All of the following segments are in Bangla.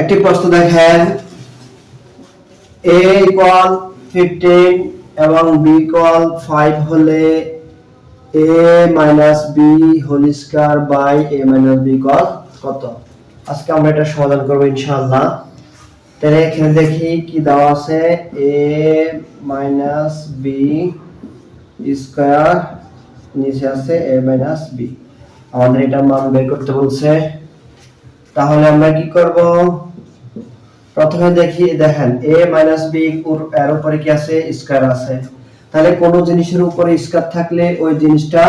একটি প্রশ্ন দেখেন। এ ইকুয়াল ফিফটিন এবং বি ইকুয়াল ফাইভ হলে A minus B whole square by A minus B equal কত? আজকে আমরা এটা সমাধান করব ইনশাআল্লাহ। তাহলে এখানে দেখি কি দেওয়া আছে? এ মাইনাস বি স্কয়ার নিচে আছে এ মাইনাস বি আমাদের এটা মান বের করতে বলছে। তাহলে আমরা কি করব? প্রথমে দেখি, দেখেন, a মাইনাস বি এর উপরে কি আছে? স্কয়ার আছে। তাহলে কোন জিনিসের উপরে স্কয়ার থাকলে ওই জিনিসটা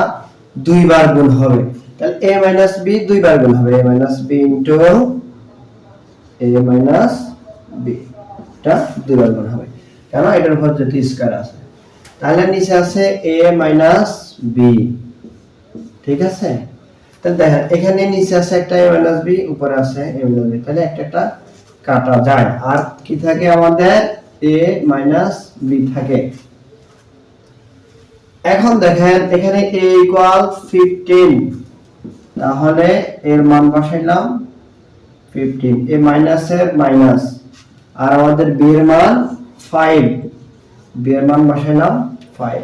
দুইবার গুণ হবে। তাহলে a মাইনাস বি দুইবার গুণ হবে। A minus B into a minus B এটা দুইবার গুণ হবে। কেন? এটার উপর যদি স্কয়ার আছে। তাহলে নিচে আছে a মাইনাস b ঠিক আছে? দেখেন, এখানে নিচে আছে একটা মাইনাস বি উপরে আছে মাইনাস বি তাহলে একটা কাটা যায়। আর কি থাকে আমাদের? A মাইনাস বি থাকে। এখন দেখেন, এখানে a ইকুয়াল 15 তাহলে এর মান বসাইলাম 15 এ মাইনাসের মাইনাস আর আমাদের b এর মান 5 b এর মান বসাইলাম 5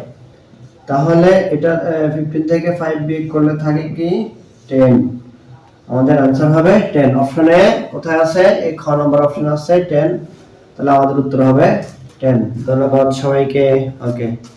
তাহলে এটা ফিফটিন থেকে ফাইভ বিয়োগ করলে থাকে কি? টেন আমাদের आंसर হবে টেন অপশনে কোথায় আছে? এই খ নম্বর অপশন আছে টেন তাহলে আমাদের উত্তর হবে টেন ধন্যবাদ সবাইকে। ওকে